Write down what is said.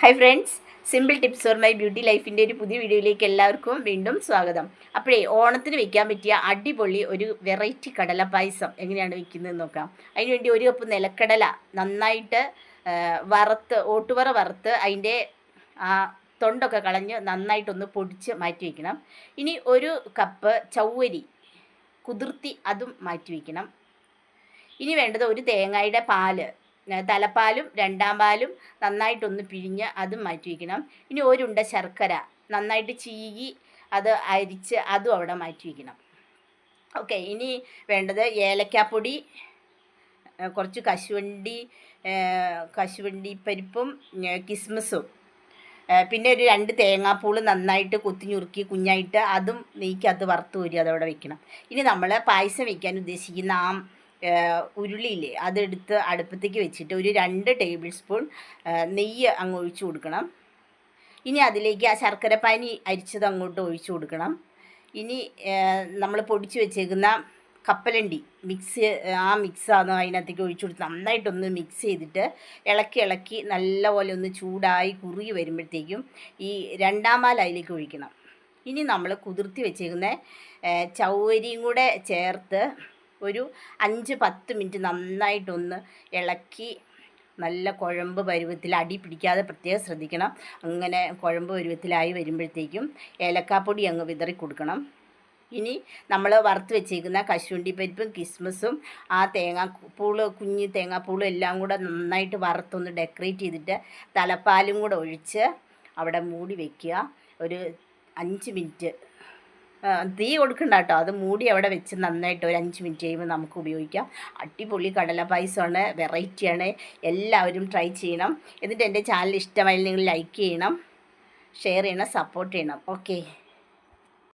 Hi friends simple tips or my beauty ലൈഫിന്റെ ഒരു പുതിയ വീഡിയോയിലേക്ക് എല്ലാവർക്കും വീണ്ടും സ്വാഗതം. അപ്പോഴേ ഓണത്തിന് വെക്കാൻ പറ്റിയ അടിപൊളി ഒരു വെറൈറ്റി കടല പായസം എങ്ങനെയാണ് വെക്കുന്നതെന്ന് നോക്കാം. അതിനുവേണ്ടി ഒരു കപ്പ് നിലക്കടല നന്നായിട്ട് വറുത്ത് ഓട്ടുവറ വറുത്ത് അതിന്റെ തൊണ്ടൊക്കെ കളഞ്ഞ് നന്നായിട്ടൊന്ന് പൊടിച്ച് മാറ്റി വയ്ക്കണം ഇനി ഒരു കപ്പ് ചൗവരി കുതിർത്തി അതും മാറ്റി വയ്ക്കണം ഇനി വേണ്ടത് ഒരു തേങ്ങയുടെ പാൽ. തലപ്പാലും രണ്ടാം പാലും നന്നായിട്ടൊന്ന് പിഴിഞ്ഞ് അതും മാറ്റി വയ്ക്കണം ഇനി ഒരുണ്ട ശർക്കര നന്നായിട്ട് ചീകി അത് അരിച്ച് അതും അവിടെ മാറ്റി വയ്ക്കണം ഓക്കെ ഇനി വേണ്ടത് ഏലക്കാപ്പൊടി കുറച്ച് കശുവണ്ടി കശുവണ്ടി പരിപ്പും കിസ്മസും പിന്നെ ഒരു രണ്ട് തേങ്ങാപ്പൂൾ നന്നായിട്ട് കൊത്തിഞ്ഞുറുക്കി കുഞ്ഞായിട്ട് അതും നെയ്ക്കകത്ത് വറുത്ത് കോരി അതവിടെ വെക്കണം. ഇനി നമ്മൾ പായസം വയ്ക്കാൻ ഉദ്ദേശിക്കുന്ന ആ ഉരുളിയില്ലേ അതെടുത്ത് അടുപ്പത്തേക്ക് വെച്ചിട്ട് ഒരു രണ്ട് ടേബിൾ സ്പൂൺ നെയ്യ് അങ്ങ് ഒഴിച്ചു കൊടുക്കണം. ഇനി അതിലേക്ക് ആ ശർക്കര പാനി അരിച്ചത് അങ്ങോട്ട് ഒഴിച്ചു കൊടുക്കണം. ഇനി നമ്മൾ പൊടിച്ച് വെച്ചേക്കുന്ന കപ്പലണ്ടി മിക്സ് ആ മിക്സാണ് അതിനകത്തേക്ക് ഒഴിച്ചു കൊടുത്ത് നന്നായിട്ടൊന്ന് മിക്സ് ചെയ്തിട്ട് ഇളക്കി ഇളക്കി നല്ലപോലെ ഒന്ന് ചൂടായി കുറുകി വരുമ്പോഴത്തേക്കും ഈ രണ്ടാം പാൽ അതിലേക്ക് ഒഴിക്കണം. ഇനി നമ്മൾ കുതിർത്തി വെച്ചേക്കുന്ന ചൗവരിയും കൂടെ ചേർത്ത് ഒരു അഞ്ച് പത്ത് മിനിറ്റ് നന്നായിട്ടൊന്ന് ഇളക്കി നല്ല കുഴമ്പ് പരുവത്തിൽ അടി പിടിക്കാതെ പ്രത്യേകം ശ്രദ്ധിക്കണം. അങ്ങനെ കുഴമ്പ് പരുവത്തിലായി വരുമ്പോഴത്തേക്കും ഏലക്കാപ്പൊടി അങ്ങ് വിതറി കൊടുക്കണം. ഇനി നമ്മൾ വറുത്ത് വെച്ചേക്കുന്ന കശുവണ്ടി പരിപ്പും കിസ്മസും ആ തേങ്ങാപ്പൂൾ കുഞ്ഞ് തേങ്ങാപ്പൂളും എല്ലാം കൂടെ നന്നായിട്ട് വറുത്തൊന്ന് ഡെക്കറേറ്റ് ചെയ്തിട്ട് തലപ്പാലും കൂടെ ഒഴിച്ച് അവിടെ മൂടി വയ്ക്കുക ഒരു അഞ്ച് മിനിറ്റ് തീ കൊടുക്കണ്ട കേട്ടോ അത് മൂടി അവിടെ വെച്ച് നന്നായിട്ട് ഒരു അഞ്ച് മിനിറ്റ് കഴിയുമ്പോൾ നമുക്ക് ഉപയോഗിക്കാം. അടിപൊളി കടല പായസമാണ് വെറൈറ്റിയാണ് എല്ലാവരും ട്രൈ ചെയ്യണം. എന്നിട്ട് എന്റെ ചാനൽ ഇഷ്ടമായി നിങ്ങൾ ലൈക്ക് ചെയ്യണം ഷെയർ ചെയ്യണം സപ്പോർട്ട് ചെയ്യണം. ഓക്കെ